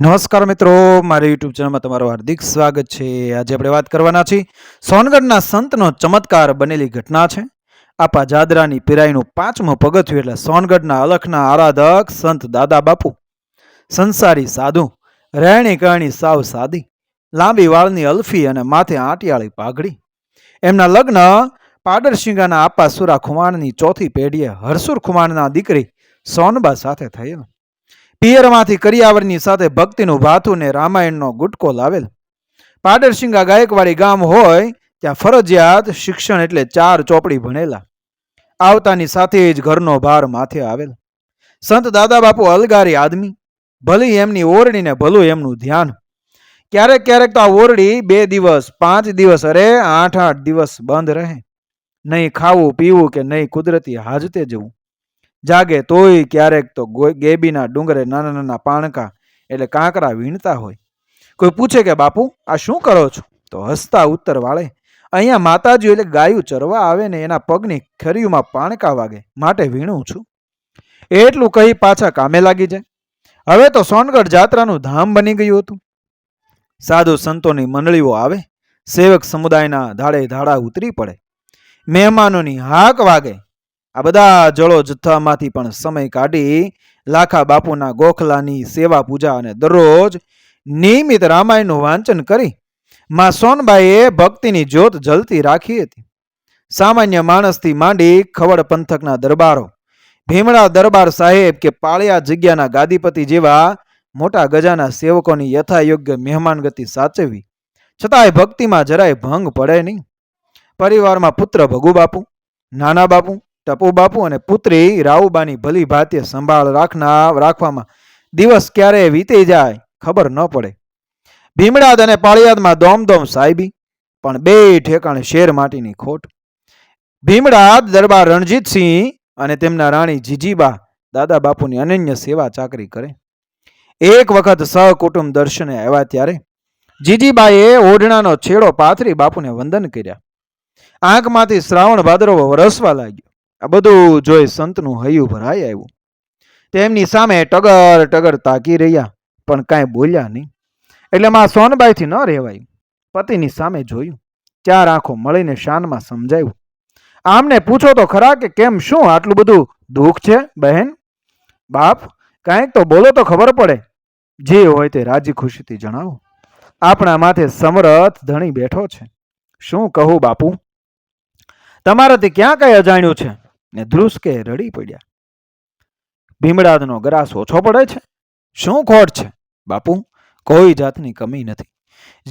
નમસ્કાર મિત્રો, મારી યુટ્યુબ ચેનલમાં તમારું હાર્દિક સ્વાગત છે. આજે આપણે વાત કરવાના છીએ, સોનગઢના સંતનો ચમત્કાર બનેલી ઘટના છે. આપા જાદરાની પીરાઈનું પાંચમું પગથિયું એટલે સોનગઢના અલખના આરાધક સંત દાદા બાપુ. સંસારી સાધુ, રહેણી કરણી સાવ સાદી, લાંબી વાળની અલ્ફી અને માથે આંટિયાળી પાઘડી. એમના લગ્ન પાડરસિંગાના આપા સુરા ખુમાણની ચોથી પેઢીએ હરસુર ખુમાણના દીકરી સોનબા સાથે થયેલ. પિયરમાંથી કરિયાવરની સાથે ભક્તિનું ભાથું ને રામાયણનો ગુટકો લાવેલ. પાડરસિંગા ગાયકવાડી ગામ હોય, ત્યાં ફરજિયાત શિક્ષણ એટલે ચાર ચોપડી ભણેલા. આવતાની સાથે જ ઘરનો ભાર માથે આવેલ. સંત દાદા બાપુ અલગારી આદમી. ભલી એમની ઓરડીને ભલું એમનું ધ્યાન. ક્યારેક ક્યારેક તો આ ઓરડી બે દિવસ, પાંચ દિવસ અરે આઠ આઠ દિવસ બંધ રહે. નહીં ખાવું, પીવું કે નહીં કુદરતી હાજતે જવું. જાગે તોય ક્યારેક તો ગેબીના ડુંગરે નાના નાના પાણકા એટલે કાંકરા વીણતા હોય. કોઈ પૂછે કે, બાપુ, આ શું કરો છો? તો હસતા ઉત્તર વાળે, અહીંયા માતાજી એટલે ગાયું ચરવા આવે ને એના પગની ખરીયુમાં પાણકા વાગે, માટે વીણું છું. એટલું કહી પાછા કામે લાગી જાય. હવે તો સોનગઢ જાત્રાનું ધામ બની ગયું હતું. સાધુ સંતોની મંડળીઓ આવે, સેવક સમુદાયના ધાડે ધાડા ઉતરી પડે. મહેમાનોની હાક વાગે આ બધા જળો જથ્થામાંથી પણ સમય કાઢી લાખા બાપુના ગોખલાની સેવા પૂજા અને દરરોજ નિયમિત રામાયણનું વાંચન કરી માં સોનબાઈએ ભક્તિની જ્યોત જલતી રાખી હતી. સામાન્ય માણસથી માંડી ખવડ પંથકના દરબારો, ભીમડા દરબાર સાહેબ કે પાળિયા જગ્યાના ગાદીપતિ જેવા મોટા ગજાના સેવકોની યથાયોગ્ય મહેમાન ગતિ સાચવી, છતાંય ભક્તિમાં જરાય ભંગ પડે નહીં. પરિવારમાં પુત્ર ભગુ બાપુ, નાના બાપુ ટપુ બાપુ અને પુત્રી રાવુબાની ભલી ભાતે સંભાળ રાખના, રાખવામાં દિવસ ક્યારે વીતી જાય ખબર ન પડે. ભીમડાદ અને પાળિયાદમાં દોમદોમ સાહેબી પણ બે ઠેકાણે શેર માટીની ખોટ. ભીમડાદ દરબાર રણજીતસિંહ અને તેમના રાણી જીજીબા દાદા બાપુની અનન્ય સેવા ચાકરી કરે. એક વખત સહકુટુંબ દર્શને આવ્યા ત્યારે જીજીબાએ ઓઢણાનો છેડો પાથરી બાપુને વંદન કર્યા. આંખમાંથી શ્રાવણ ભાદરવો વરસવા લાગ્યો. આ બધું જોઈ સંતનું હૈયું ભરાઈ આવ્યું. તેમની સામે ટગર ટગર તાકી રહ્યા, પણ કાંઈ બોલ્યા નહીં. એટલે માં સોનબાઈથી ન રહેવાયું. પતિની સામે જોયું. ચાર આંખો મળીને શાનમાં સમજાયું. આમને પૂછો તો ખરા કે કેમ શું આટલું બધું દુઃખ છે, બહેન? બાપ, કાંઈક તો બોલો તો ખબર પડે. જે હોય તે રાજી ખુશીથી જણાવો. આપણા માથે સમરથ ધણી બેઠો છે. શું કહું બાપુ? તમારાથી ક્યાં કઈ અજાણ્યું છે? ને ધ્રુસકે રડી પડ્યા. ભીમડાદનો ગ્રાસ ઓછો પડે છે? શું ખોટ છે? બાપુ, કોઈ જાતની કમી નથી.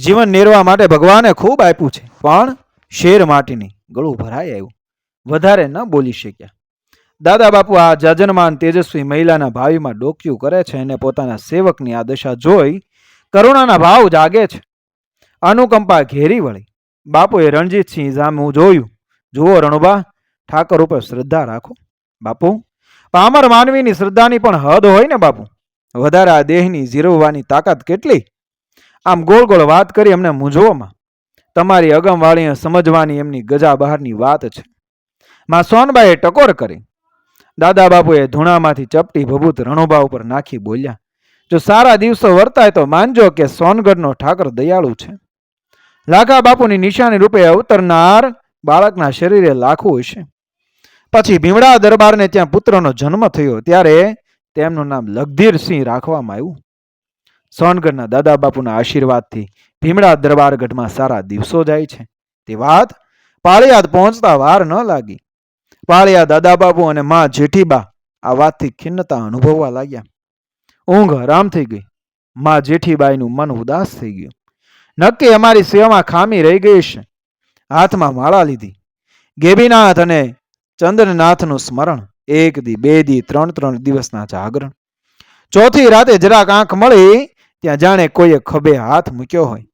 જીવન નિર્વાહ માટે ભગવાને ખૂબ આપ્યું છે, પણ શેર માટીની ગળું ભરાઈ આવ્યું. વધારે ન બોલી શક્યા. દાદા બાપુ, આ જાજનમાન તેજસ્વી મહિલાના ભાવિમાં ડોક્યું કરે છે અને પોતાના સેવકની આ દશા જોઈ કરુણાના ભાવ જાગે છે. અનુકંપા ઘેરી વળી. બાપુએ રણજીતસિંહ જામું જોયું. જુઓ રણુબા ઠાકર ઉપર શ્રદ્ધા રાખો, બાપુ. પામર માનવીની શ્રદ્ધાની પણ હદ હોય ને, બાપુ. વધારે આ દેહની જીરવવાની તાકાત કેટલી? આમ ગોળ ગોળ વાત કરી એમને મૂંઝવોમાં. તમારી અગમવાળીએ સમજવાની એમની ગજા બહારની વાત છે. માં સોનબાઈએ ટકોર કરી. દાદા બાપુએ ધૂણામાંથી ચપટી ભભૂત રણોબા ઉપર નાખી બોલ્યા. જો સારા દિવસો વર્તાય તો માનજો કે સોનગઢનો ઠાકર દયાળુ છે. લાખા બાપુની નિશાની રૂપે અવતરનાર બાળકના શરીરે લાખું હશે. પછી ભીમડા દરબારને ત્યાં પુત્રનો જન્મ થયો. ત્યારે તેમનું નામ લગધીરસિંહ રાખવામાં આવ્યું. સોનગઢના દાદા બાપુના આશીર્વાદથી ભીમડા દરબારગઢમાં સારા દિવસો જાય છે. તે વાત પાળિયાદ પહોંચતા વાર ન લાગી. પાળિયા દાદા બાપુ અને માં જેઠીબા આ વાતથી ખિન્નતા અનુભવવા લાગ્યા. ઊંઘ હરામ થઈ ગઈ. માં જેઠીબાઈનું મન ઉદાસ થઈ ગયું. નક્કી અમારી સેવામાં ખામી રહી ગઈ છે. હાથમાં માળા લીધી. ગેબીનાથ અને ચંદ્રનાથનું સ્મરણ, એક દી, બે દી, ત્રણ ત્રણ દિવસના જાગરણ. ચોથી રાતે જરાક આંખ મળી, ત્યાં જાણે કોઈએ ખભે હાથ મૂક્યો હોય.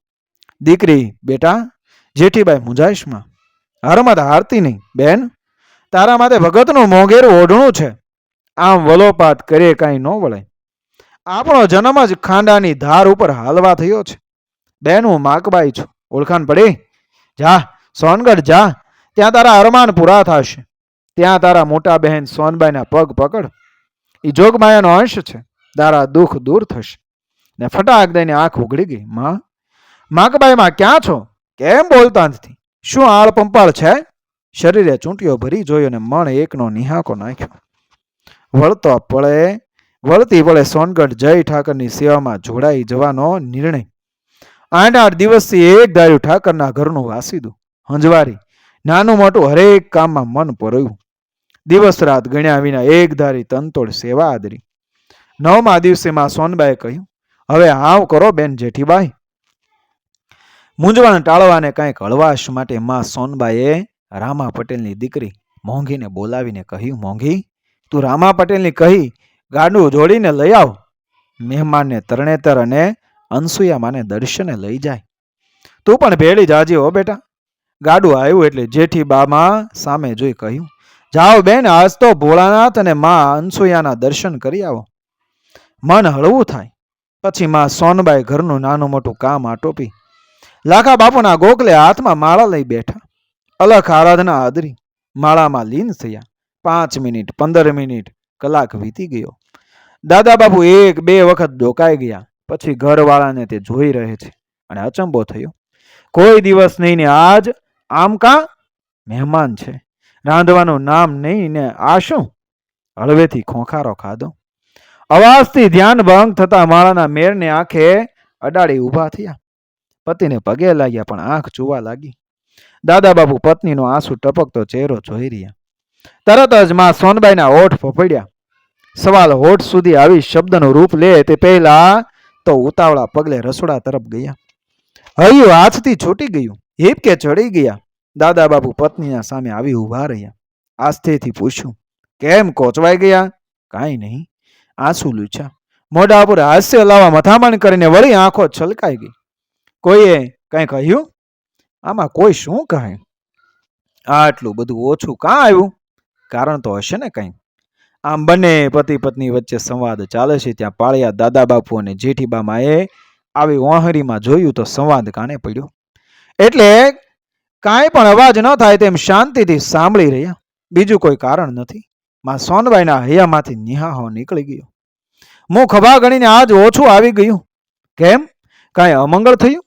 દીકરી, બેટા, જેઠીબાઈ મુંજાઈશમાં. હરમત હારતી નહીં, બેન. તારા માટે ભગતનું મોંઘેરું ઓઢણું છે. આમ વલોપાત કરે કાંઈ ન વળે. આપણો જન્મ જ ખાંડાની ધાર ઉપર હાલવા થયો છે. બેન, હું માકબાઈ છું. ઓળખાણ પડી? જા, સોનગઢ જા. ત્યાં તારા અરમાન પૂરા થશે. ત્યાં તારા મોટા બહેન સોનબાઈના પગ પકડ. એ જોગમાયાનો અંશ છે. તારા દુઃખ દૂર થશે. ને ફટાક દઈને આંખ ઉઘડી ગઈ. માં માકબાઈ માં ક્યાં છો? કેમ બોલતા નથી? શું આળ પંપાળ છે શરીરે ચૂંટીઓ ભરી જોયો ને મણ એકનો નિહાકો નાખ્યો. વળતો પળે વળતી વળે સોનગઢ જય ઠાકરની સેવામાં જોડાઈ જવાનો નિર્ણય. આઠ આઠ દિવસથી એક ધાર્યું ઠાકરના ઘરનું વાસીદું હંજવારી. નાનું મોટું હરેક કામમાં મન પરોયું. દિવસ રાત ગણ્યા વિના એક ધારી તનતોડ સેવા આદરી. નવમા દિવસે માં સોનબાએ કહ્યું, હવે હાવ કરો બેન જેઠીબાઈ. મૂંઝવણ ટાળવાને કાંઈક હળવાશ માટે માં સોનબાએ રામા પટેલની દીકરી મોંઘીને બોલાવીને કહ્યું, મોંઘી, તું રામા પટેલની કહી ગાડું જોડીને લઈ આવ. મહેમાનને તરણેતર અને અનસુયા માને દર્શને લઈ જાય. તું પણ ભેળી જાજી હો બેટા. ગાડું આવ્યું એટલે જેઠી બામાં સામે જોઈ કહ્યું જાઓ બેન, આજ તો ભોળાનાથ અને માં અનસુયાના દર્શન કરી આવો. મન હળવું થાય. પછી માં સોનબાઈ ઘરનું નાનું મોટું કામ આટોપી. લાખા બાપુના ગોખલે હાથમાં માળા લઈ બેઠા. અલખ આરાધના આદરી. માળામાં લીન થયા. પાંચ મિનિટ, પંદર મિનિટ કલાક વીતી ગયો. દાદા બાપુ એક બે વખત ડોકાઈ ગયા. પછી ઘરવાળાને તે જોઈ રહે છે. અને અચંબો થયો. કોઈ દિવસ નહીં ને આજ આમ કા? મહેમાન છે. રાંધવાનું નામ નહીં ને આ શું હળવેથી ખોખારો ખાધો. અવાજથી ધ્યાન ભંગ થતા માળાના મેરને આંખે અડાડી ઊભા થયા. પતિને પગે લાગ્યા પણ આંખ જોવા લાગી. દાદા બાપુ પત્નીનો આંસુ ટપકતો ચહેરો જોઈ રહ્યા. તરત જ માં સોનબાઈના હોઠ ફફડ્યા. સવાલ હોઠ સુધી આવી શબ્દનું રૂપ લે તે પહેલા તો ઉતાવળા પગલે રસોડા તરફ ગયા. હૈયું હાથથી છૂટી ગયું. હિપકે ચડી ગયા. દાદા બાપુ પત્નીના સામે આવી ઊભા રહ્યા. આસ્થેથી પૂછ્યું, કેમ કોચવાઈ ગયા? કાંઈ નહીં. આંસુ લૂછ્યા, મોઢા ઉપર હાસ્ય લાવવા મથામણ કરીને વળી આંખો છલકાઈ ગઈ. કોઈએ કંઈ કહ્યું? આમાં કોઈ શું કહે? આટલું બધું ઓછું કાં આવ્યું? કારણ તો હશે ને કંઈ. આમ બંને પતિ પત્ની વચ્ચે સંવાદ ચાલે છે, ત્યાં પાળિયા દાદા બાપુ અને જેઠીબામાએ આવી ઓહરીમાં જોયું તો સંવાદ કાને પડ્યો? એટલે કાંઈ પણ અવાજ ન થાય તેમ શાંતિથી સાંભળી રહ્યા. બીજું કોઈ કારણ નથી. માં સોનબાઈના હૈયામાંથી નિહાહો નીકળી ગયો. મું ખભા ગણીને આજ ઓછું આવી ગયું. કેમ? કાંઈ અમંગળ થયું?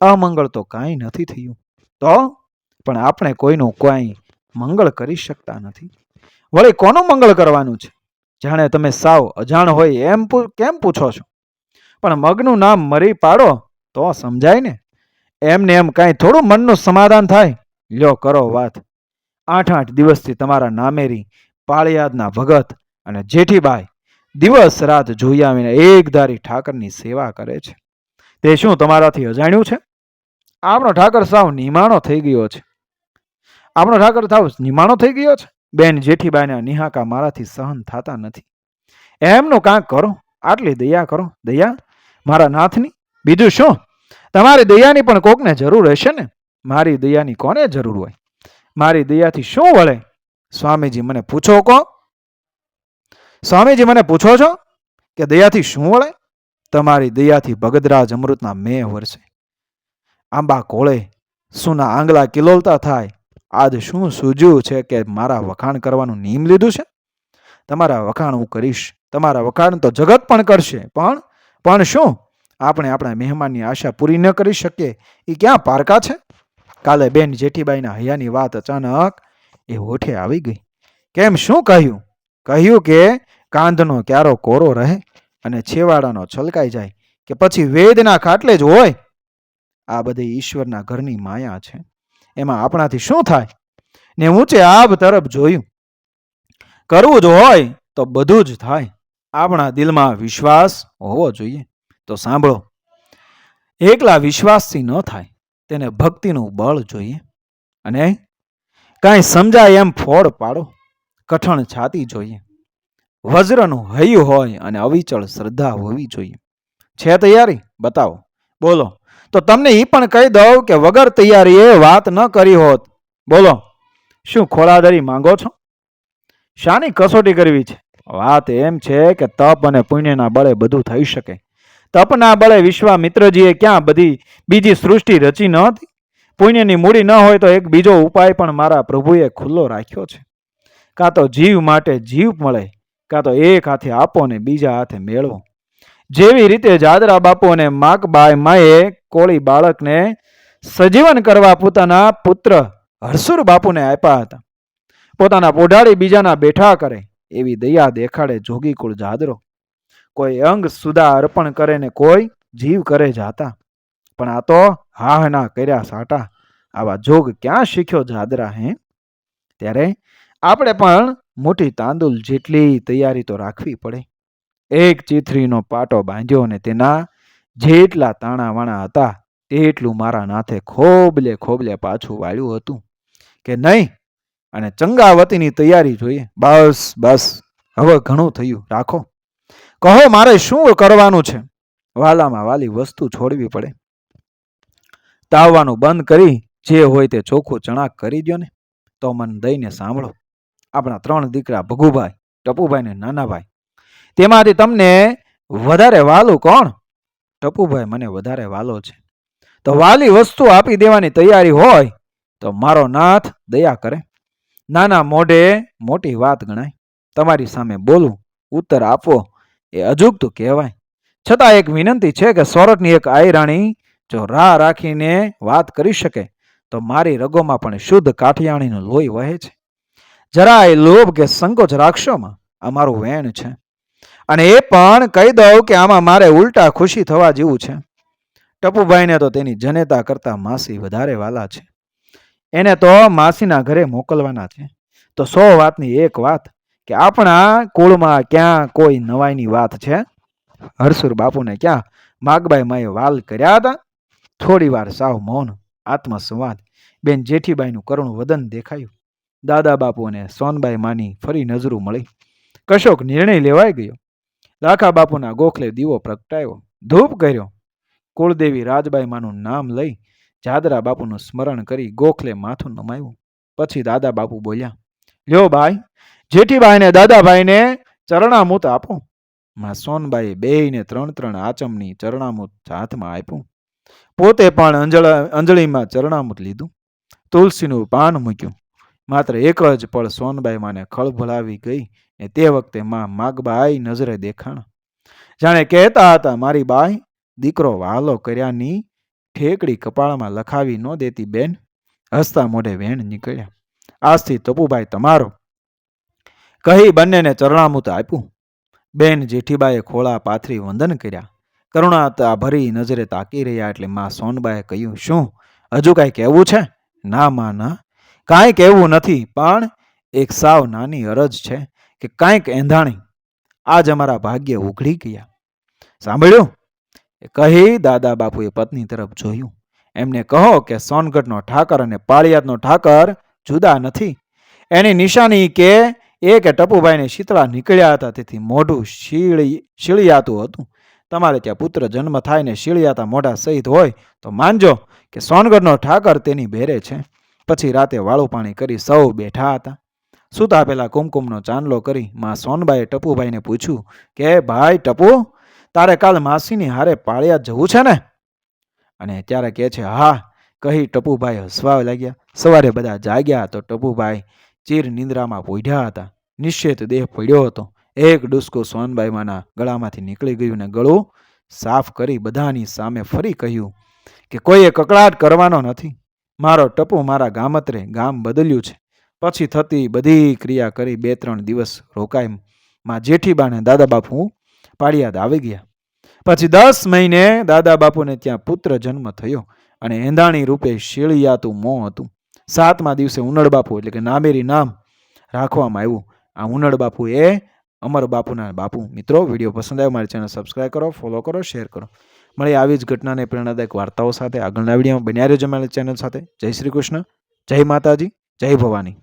અમંગળ તો કાંઈ નથી થયું. તો? પણ આપણે કોઈનું કાંઈ મંગળ કરી શકતા નથી. વળી કોનું મંગળ કરવાનું છે? જાણે તમે સાવ અજાણ હોય એમ કેમ પૂછો છો? પણ મગનું નામ મરી પાડો તો સમજાય ને? એમને એમ કાંઈ થોડું મનનું સમાધાન થાય? લ્યો, કરો વાત. આઠ આઠ દિવસથી તમારા નામેરી, પાળિયાદના ભગત અને જેઠીબાઈ દિવસ રાત જોઈ આવીને એકધારી ઠાકરની સેવા કરે છે. તે શું તમારાથી અજાણ્યું છે? આપણો ઠાકર સાવ નિમાણો થઈ ગયો છે. આપણો ઠાકર સાવ નિમાણો થઈ ગયો છે? બેન જેઠીબાઈના નિહાકા મારાથી સહન થતા નથી. એમનું કાંક કરો. આટલી દયા કરો. દયા, મારા નાથની? બીજું શું? તમારી દયાની પણ કોકને જરૂર હશે ને? મારી દયાની કોને જરૂર હોય? મારી દયાથી શું વળે? સ્વામીજી મને પૂછો કો સ્વામીજી મને પૂછો છો કે દયાથી શું વળે? તમારી દયાથી ભગદરાજ અમૃતના મેં વરસે. આંબા કોળે, સુના આંગલા કિલોલતા થાય. આજ શું સૂજ્યું છે કે મારા વખાણ કરવાનું નિયમ લીધું છે? તમારા વખાણ હું કરીશ. તમારા વખાણ તો જગત પણ કરશે. પણ પણ શું? આપણે આપણા મહેમાનની આશા પૂરી ન કરી શકીએ એ ક્યાં પારકા છે? કાલે બેન જેઠીબાઈના હૈયાની વાત અચાનક એ હોઠે આવી ગઈ. કેમ શું કહ્યું? કહ્યું કે કાંધનો ક્યારો કોરો રહે અને છેવાડાનો છલકાઈ જાય, કે પછી વેદના ખાટલે જ હોય. આ બધી ઈશ્વરના ઘરની માયા છે. એમાં આપણાથી શું થાય? ને ઊંચે આબ તરફ જોયું. કરવું જ હોય તો બધું જ થાય. આપણા દિલમાં વિશ્વાસ હોવો જોઈએ. તો સાંભળો. એકલા વિશ્વાસથી ન થાય, તેને ભક્તિનું બળ જોઈએ. અને કાંઈ સમજાય એમ ફોડ પાડો, કઠણ છાતી જોઈએ. વજ્રનું હૈયું હોય અને અવિચળ શ્રદ્ધા હોવી જોઈએ. છે તૈયારી? બતાવો. બોલો. તો તમને એ પણ કહી દઉં કે વગર તૈયારીએ વાત ન કરી હોત. બોલો. શું ખોળાદરી માંગો છો? શાની કસોટી કરવી છે? વાત એમ છે કે તપ અને પુણ્યના બળે બધું થઈ શકે. તપના બળે વિશ્વામિત્રજીએ ક્યાં બધી બીજી સૃષ્ટિ રચી ન હતી? પુણ્યની મૂડી ન હોય તો એક બીજો ઉપાય પણ મારા પ્રભુએ ખુલ્લો રાખ્યો છે. કાં તો જીવ માટે જીવ મળે, કાં તો એક હાથે આપો ને બીજા હાથે મેળવો. જેવી રીતે જાદરા બાપુ અને માકબાઈ માએ કોળી બાળકને સજીવન કરવા પોતાના પુત્ર હરસુર બાપુને આપ્યા હતા. પોતાના પોઢાડી બીજાના બેઠા કરે, એવી દયા દેખાડે જોગી કુળ જાદરો. કોઈ અંગ સુધા અર્પણ કરે ને કોઈ જીવ કરે જાતા. પણ આ તો હા ના કર્યા સાટા. આવા જોગ ક્યાં શીખ્યો જાદરા હે? ત્યારે આપણે પણ મોટી તાંદુલ જેટલી તૈયારી તો રાખવી પડે. એક ચીથરીનો પાટો બાંધ્યો અને તેના જેટલા તાણા વાણા હતા તેટલું મારા નાથે ખોબલે ખોબલે પાછું વાળ્યું હતું કે નહીં? અને ચંગાવતીની તૈયારી જોઈએ. બસ બસ. હવે ઘણું થયું. રાખો. કહો, મારે શું કરવાનું છે? વાલામાં વાલી વસ્તુ છોડવી પડે. તાવવાનું બંધ કરી, જે હોય તે ચોખ્ખું ચણાક કરી દો ને તો મન દઈને સાંભળો. આપણા ત્રણ દીકરા ભગુભાઈ, ટપુભાઈ ને નાનાભાઈ. તેમાંથી તમને વધારે વાલું કોણ? ટપુભાઈ મને વધારે વાલો છે. તો વાલી વસ્તુ આપી દેવાની તૈયારી હોય, તો મારો નાથ દયા કરે. નાના મોઢે મોટી વાત ગણાય. તમારી સામે બોલું, ઉત્તર આપવો એ અજુગતું કહેવાય. છતાં એક વિનંતી છે કે સોરઠની એક આયરાણી જો રાહ રાખીને વાત કરી શકે, તો મારી રગોમાં પણ શુદ્ધ કાઠિયાણીનું લોહી વહે છે. જરાય લોભ કે સંકોચ રાખશોમાં આ મારું વેણ છે. અને એ પણ કહી દઉં કે આમાં મારે ઉલટા ખુશી થવા જેવું છે. ટપુભાઈને તો તેની જનેતા કરતા માસી વધારે વાલા છે. એને તો માસીના ઘરે મોકલવાના છે. તો સો વાતની એક વાત કે આપણા કુળમાં ક્યાં કોઈ નવાઈની વાત છે? હરસુર બાપુને ક્યાં માગબાઈ માએ વાલ કર્યા હતા? થોડી વાર સાવ મૌન આત્મસંવાદ. બેન જેઠીબાઈનું કરુણ વદન દેખાયું. દાદા બાપુ અને સોનબાઈ માની ફરી નજરું મળી. કશોક નિર્ણય લેવાઈ ગયો. લાખા બાપુના ગોખલે દીવો પ્રગટાયો. ધૂપ કર્યો. કુળદેવી રાજબાઈ માનું નામ લઈ જાદરા બાપુનું સ્મરણ કરી ગોખલે માથું નમાયું. પછી દાદા બાપુ બોલ્યા, લ્યો ભાઈ જેઠીબાઈને દાદાભાઈને ચરણામૂત આપો. માં સોનબાઈએ બેયને ત્રણ ત્રણ આચમની ચરણામૂત હાથમાં આપ્યું. પોતે પણ અંજળ, અંજળીમાં ચરણામૂત લીધું. તુલસીનું પાન મૂક્યું. માત્ર એક જ પળ સોનબાઈ માને ખળભળાવી ગઈ. ને તે વખતે માં માગબાઈ નજરે દેખાણ. જાણે કહેતા હતા, મારી બાઈ, દીકરો વાલો કર્યાની ઠેકડી કપાળમાં લખાવી ન દેતી બેન. હસતા મોઢે વેણ નીકળ્યા. આજથી તપુભાઈ તમારો કહી બંનેને ચરણામૂત આપ્યું. બેન જેઠીબાએ ખોળા પાથરી વંદન કર્યા. કરુણાતા ભરી નજરે તાકી રહ્યા એટલે માં સોનબાએ કહ્યું, શું? હજુ કાંઈ કહેવું છે? ના, માં, ના. કાંઈ કહેવું નથી, પણ એક સાવ નાની અરજ છે કે કાંઈક એંધાણી આજ અમારા ભાગ્ય ઉઘડી ગયા. સાંભળ્યું? કહી દાદા બાપુએ પત્ની તરફ જોયું. એમને કહો કે સોનગઢનો ઠાકર અને પાળિયાદનો ઠાકર જુદા નથી. એની નિશાની કે એ કે ટપુભાઈને શીતળા નીકળ્યા હતા, તેથી મોઢું શીળી, શીળિયાતું હતું. તમારે ત્યાં પુત્ર જન્મ થાય ને શીળિયાતા મોઢા સહિત હોય, તો માનજો કે સોનગઢનો ઠાકર તેની બેરે છે. પછી રાતે વાળું પાણી કરી સૌ બેઠા હતા. સૂતા પહેલાં કુમકુમનો ચાંદલો કરી માં સોનબાએ ટપુભાઈને પૂછ્યું, કે ભાઈ ટપુ, તારે કાલ માસીની હારે પાળિયા જવું છે ને? અને ત્યારે કહે છે, હા. કહી ટપુભાઈ હસવા લાગ્યા. સવારે બધા જાગ્યા તો ટપુભાઈ ચીર નિંદ્રામાં પોઢ્યા હતા. નિશ્ચિત દેહ પડ્યો હતો. એક ડુસકો સોનબાઈમાના ગળામાંથી નીકળી ગયું ને ગળું સાફ કરી બધાની સામે ફરી કહ્યું કે કોઈએ કકળાટ કરવાનો નથી. મારો ટપુ મારા ગામત્રે ગામ બદલ્યું છે. પછી થતી બધી ક્રિયા કરી બે ત્રણ દિવસ રોકાયમાં જેઠીબાને દાદા બાપુ પાળિયાદ આવી ગયા. પછી દસ મહિને દાદા બાપુને ત્યાં પુત્ર જન્મ થયો અને એંધાણી રૂપે શેળિયાતું મોં હતું. સાતમા દિવસે ઉનળ બાપુ, એટલે કે નામેરી નામ રાખવામાં આવ્યું. આ ઉનળ બાપુ એ અમર બાપુના બાપુ. મિત્રો, વીડિયો પસંદ આવ્યો, મારી ચેનલ સબસ્ક્રાઈબ કરો ફોલો કરો શેર કરો. મળી આવી જ ઘટનાને પ્રેરણાદાયક વાર્તાઓ સાથે આગળના વિડીયોમાં. બન્યા રહેજો મારી ચેનલ સાથે. જય શ્રી કૃષ્ણ. જય માતાજી. જય ભવાની.